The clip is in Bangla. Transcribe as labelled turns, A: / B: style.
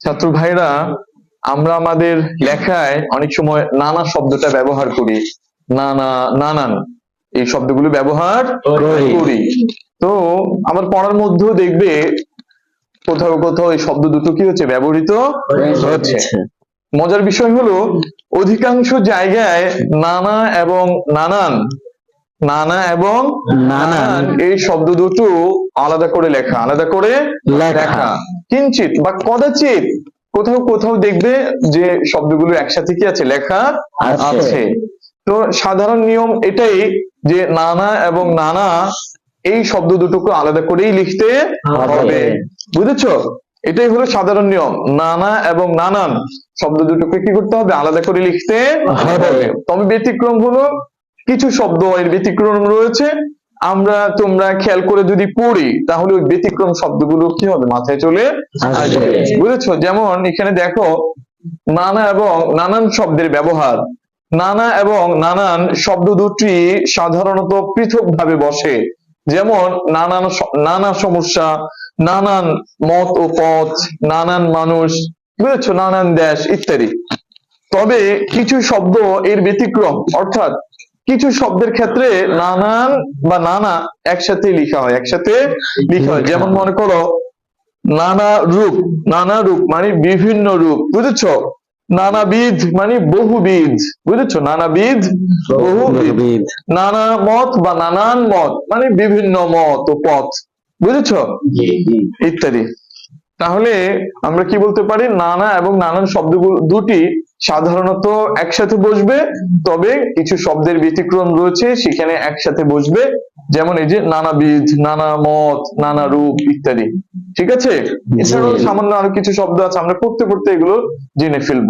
A: ছাত্র ভাইরা আমরা আমাদের লেখায় অনেক সময় নানা শব্দটা ব্যবহার করি। নানা নানান এই শব্দগুলো ব্যবহার
B: করি।
A: তো আমার পড়ার মধ্যেও দেখবে কোথাও কোথাও এই শব্দ দুটো কি হচ্ছে? ব্যবহৃত হচ্ছে। মজার বিষয় হলো অধিকাংশ জায়গায় নানা এবং নানান নানা এবং
B: নানান
A: এই শব্দ দুটো আলাদা করে লেখা আলাদা করে
B: লেখা।
A: কিঞ্চিত বা কদাচিৎ কোথাও কোথাও দেখবে যে শব্দগুলো একসাথে কি আছে? লেখা
B: আছে।
A: তো সাধারণ নিয়ম এটাই যে নানা এবং নানা এই শব্দ দুটোকে আলাদা করেই লিখতে
B: হবে।
A: বুঝেছ? এটাই হলো সাধারণ নিয়ম। নানা এবং নানান শব্দ দুটোকে কি করতে হবে? আলাদা করে লিখতে।
B: হবে।
A: তবে ব্যতিক্রম হলো কিছু শব্দ এর ব্যতিক্রম রয়েছে। আমরা তোমরা খেয়াল করে যদি পড়ি তাহলে ওই ব্যতিক্রম শব্দগুলো কি হবে? মাথায় চলে
B: আসবে।
A: বুঝেছ? যেমন এখানে দেখো নানা এবং নানান শব্দের ব্যবহার। নানা এবং নানান শব্দ দুটি সাধারণত পৃথকভাবে বসে। যেমন নানান নানা সমস্যা নানান মত ও পথ নানান মানুষ বুঝেছ? নানান দেশ ইত্যাদি। তবে কিছু শব্দ এর ব্যতিক্রম অর্থাৎ কিছু শব্দের ক্ষেত্রে নানান বা নানা একসাথে লিখা হয় একসাথে লিখা হয়। যেমন মনে করো নানা রূপ নানা রূপ মানে বিভিন্ন রূপ বুঝেছ? নানাবিধ মানে বহুবিধ বুঝেছ? নানাবিধ বহুবিধ। নানা মত বা নানান মত মানে বিভিন্ন মত ও পথ বুঝেছ? ইত্যাদি। তাহলে আমরা কি বলতে পারি? নানা এবং নানান শব্দগুলো দুটি সাধারণত একসাথে বসবে তবে কিছু শব্দের ব্যতিক্রম রয়েছে সেখানে একসাথে বসবে যেমন এই যে নানাবিধ নানা মত নানা রূপ ইত্যাদি। ঠিক আছে? এছাড়াও সামান্য আরও কিছু শব্দ আছে আমরা পড়তে পড়তে এগুলো জেনে ফেলব।